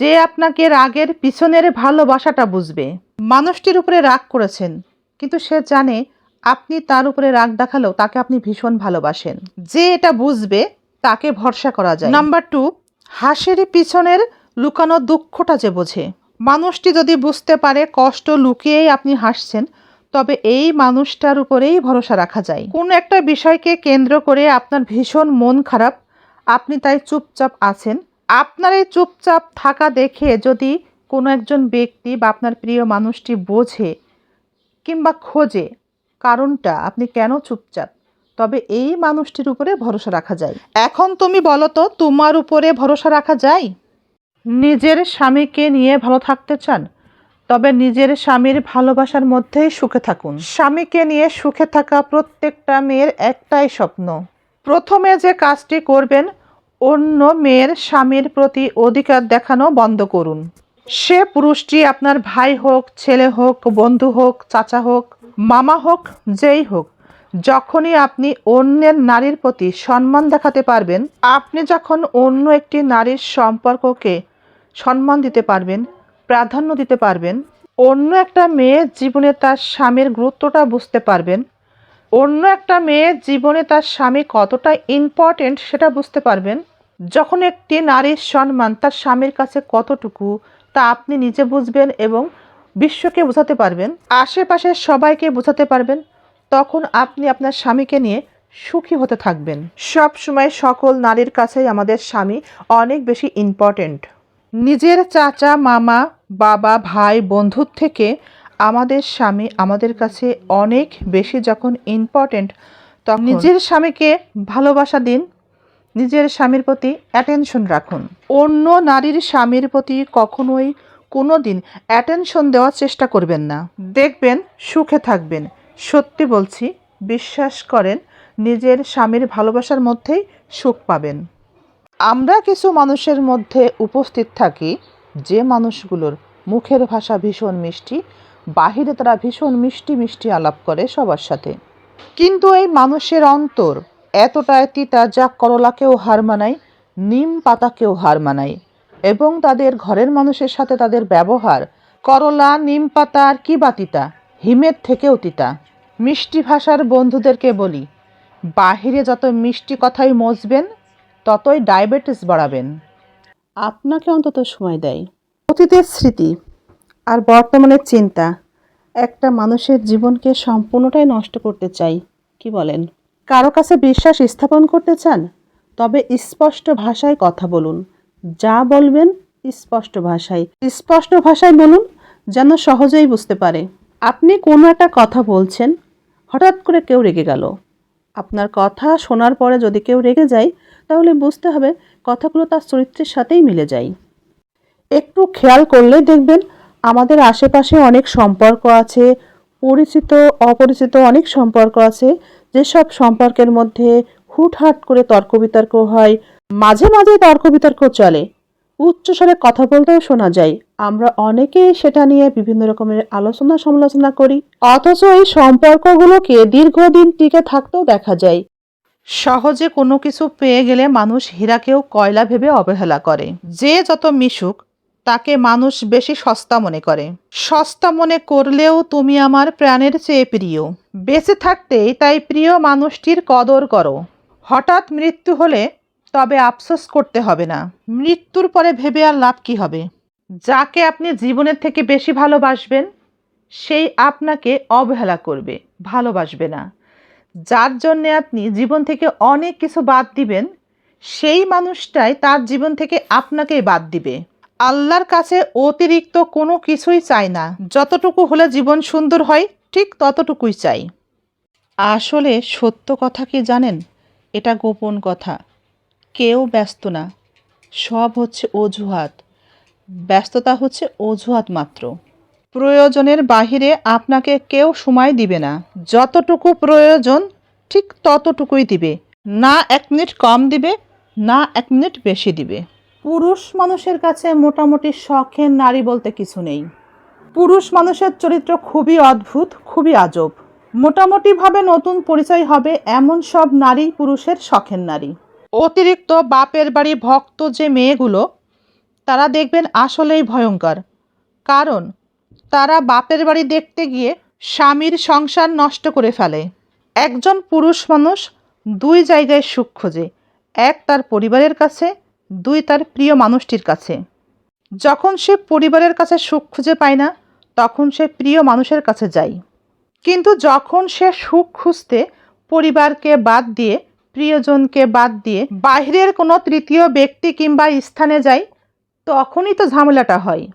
যে আপনাকে রাগের পিছনের ভালোবাসাটা বুঝবে। মানুষটির উপরে রাগ করেছেন, কিন্তু সে জানে আপনি তার উপরে রাগ দেখালেও তাকে আপনি ভীষণ ভালোবাসেন। যে এটা বুঝবে, তাকে ভরসা করা যায়। নাম্বার টু, হাসির পিছনের লুকানো দুঃখটা যে বোঝে। মানুষটি যদি বুঝতে পারে কষ্ট লুকিয়েই আপনি হাসছেন, তবে এই মানুষটার উপরেই ভরসা রাখা যায়। কোনো একটা বিষয়কে কেন্দ্র করে আপনার ভীষণ মন খারাপ, আপনি তাই চুপচাপ আছেন আপনার এই চুপচাপ থাকা দেখে যদি কোনো একজন ব্যক্তি বা আপনার প্রিয় মানুষটি বোঝে কিংবা খোঁজে কারণটা, আপনি কেন চুপচাপ? তবে এই মানুষটির উপরে ভরসা রাখা যায়। এখন তুমি বলো তো, তোমার উপরে ভরসা রাখা যায়? নিজের স্বামীকে নিয়ে ভালো থাকতে চান, তবে নিজের স্বামীর ভালোবাসার মধ্যেই সুখে থাকুন। স্বামীকে নিয়ে সুখে থাকা প্রত্যেকটা মেয়ের একটাই স্বপ্ন। প্রথমে যে কাজটি করবেন অন্য মেয়ের স্বামীর প্রতি অধিকার দেখানো বন্ধ করুন। সে পুরুষটি আপনার ভাই হোক, ছেলে হোক, বন্ধু হোক, চাচা হোক, মামা হোক, যেই হোক, যখনই আপনি অন্যের নারীর প্রতি সম্মান দেখাতে পারবেন, আপনি যখন অন্য একটি নারীর সম্পর্ককে সম্মান দিতে পারবেন, প্রাধান্য দিতে পারবেন, অন্য একটা মেয়ের জীবনে তার স্বামীর গুরুত্বটা বুঝতে পারবেন, অন্য একটা মেয়ে জীবনে তার স্বামী কতটা ইম্পর্টেন্ট সেটা বুঝতে পারবেন যখন একটি নারীর সম্মান তার স্বামীর কাছে কতটুকু, তা আপনি নিজে বুঝবেন এবং বিশ্বকে বোঝাতে পারবেন আশেপাশের সবাইকে বোঝাতে পারবেন, তখন আপনি আপনার স্বামীকে নিয়ে সুখী হতে থাকবেন। সব সময় সকল নারীর কাছেই আমাদের স্বামী অনেক বেশি ইম্পর্টেন্ট নিজের চাচা, মামা, বাবা, ভাই বন্ধুর থেকে আমাদের স্বামী আমাদের কাছে অনেক বেশি যখন ইম্পর্টেন্ট তখন নিজের স্বামীকে ভালোবাসা দিন নিজের স্বামীর প্রতি অ্যাটেনশন রাখুন। অন্য নারীর স্বামীর প্রতি কখনোই কোনো দিন অ্যাটেনশন দেওয়ার চেষ্টা করবেন না। দেখবেন, সুখে থাকবেন। সত্যি বলছি, বিশ্বাস করেন, নিজের স্বামীর ভালোবাসার মধ্যেই সুখ পাবেন। আমরা কিছু মানুষের মধ্যে উপস্থিত থাকি, যে মানুষগুলোর মুখের ভাষা ভীষণ মিষ্টি, বাহিরে তারা ভীষণ মিষ্টি মিষ্টি আলাপ করে সবার সাথে। কিন্তু এই মানুষের অন্তর এতটাই তিতা যা করলাকেও হার মানায় নিম পাতাকেও হার মানায়। এবং তাদের ঘরের মানুষের সাথে তাদের ব্যবহার করলা নিম পাতা আর কি বা তিতা? হিমের থেকেও তিতা। মিষ্টি ভাষার বন্ধুদেরকে বলি বাহিরে যত মিষ্টি কথাই মজবেন ততই ডায়াবেটিস বাড়াবেন। আপনাকে অন্তত সময় দেয়। অতীতের স্মৃতি আর বর্তমানের চিন্তা একটা মানুষের জীবনকে সম্পূর্ণটাই নষ্ট করতে চাই কি বলেন? কারও কাছে বিশ্বাস স্থাপন করতে চান, তবে স্পষ্ট ভাষায় কথা বলুন। যা বলবেন স্পষ্ট ভাষায়। স্পষ্ট ভাষায় বলুন যেন সহজেই বুঝতে পারে। আপনি কোনো একটা কথা বলছেন, হঠাৎ করে কেউ রেগে গেল। আপনার কথা শোনার পরে যদি কেউ রেগে যায়, তাহলে বুঝতে হবে কথাগুলো তার চরিত্রের সাথেই মিলে যায়। একটু খেয়াল করলেই দেখবেন আমাদের আশেপাশে অনেক সম্পর্ক আছে, পরিচিত, অপরিচিত অনেক সম্পর্ক আছে। যেসব সম্পর্কের মধ্যে হুটহাট করে তর্ক বিতর্ক হয়, মাঝে মাঝে তর্ক বিতর্ক চলে। উচ্চস্বরে কথা বলতেও শোনা যায়। আমরা অনেকেই সেটা নিয়ে বিভিন্ন রকমের আলোচনা সমালোচনা করি। অথচ এই সম্পর্কগুলোকে দীর্ঘদিন টিকে থাকতেও দেখা যায়। সহজে কোনো কিছু পেয়ে গেলে মানুষ হীরাকেও কয়লা ভেবে অবহেলা করে। যে যত মিশুক তাকে মানুষ বেশি সস্তা মনে করে। সস্তা মনে করলেও তুমি আমার প্রাণের চেয়ে প্রিয়। বেঁচে থাকতেই তাই প্রিয় মানুষটির কদর করো। হঠাৎ মৃত্যু হলে তবে আফসোস করতে হবে না। মৃত্যুর পরে ভেবে আর লাভ কি হবে? যাকে আপনি জীবনের থেকে বেশি ভালোবাসবেন, সেই আপনাকে অবহেলা করবে, ভালোবাসবে না। যার জন্যে আপনি জীবন থেকে অনেক কিছু বাদ দিবেন, সেই মানুষটাই তার জীবন থেকে আপনাকেই বাদ দিবে। আল্লাহর কাছে অতিরিক্ত কোনো কিছুই চাই না। যতটুকু হলে জীবন সুন্দর হয়, ঠিক ততটুকুই চাই। আসলে সত্য কথা কি জানেন? এটা গোপন কথা। কেউ ব্যস্ত না। সব হচ্ছে অজুহাত। ব্যস্ততা হচ্ছে অজুহাত মাত্র। প্রয়োজনের বাহিরে আপনাকে কেউ সময় দিবে না। যতটুকু প্রয়োজন, ঠিক ততটুকুই দিবে। না এক মিনিট কম দিবে, না এক মিনিট বেশি দিবে। পুরুষ মানুষের কাছে মোটামুটি শখের নারী বলতে কিছু নেই। পুরুষ মানুষের চরিত্র খুবই অদ্ভুত, খুবই আজব। মোটামুটিভাবে নতুন পরিচয় হবে এমন সব নারী পুরুষের শখের নারী। অতিরিক্ত বাপের বাড়ি ভক্ত যে মেয়েগুলো, তারা দেখবেন আসলেই ভয়ঙ্কর। কারণ, তারা বাপের বাড়ি দেখতে গিয়ে স্বামীর সংসার নষ্ট করে ফেলে। একজন পুরুষ মানুষ দুই জায়গায় সুখ খোঁজে, এক তার পরিবারের কাছে দুই তার প্রিয় মানুষটির কাছে। যখন সে পরিবারের কাছে সুখ খুঁজে পায় না, তখন সে প্রিয় মানুষের কাছে যায়। কিন্তু যখন সে সুখ খুঁজতে পরিবারকে বাদ দিয়ে, প্রিয়জনকে বাদ দিয়ে বাইরের কোনো তৃতীয় ব্যক্তি কিংবা স্থানে যায়, তখনই তো ঝামেলাটা হয়।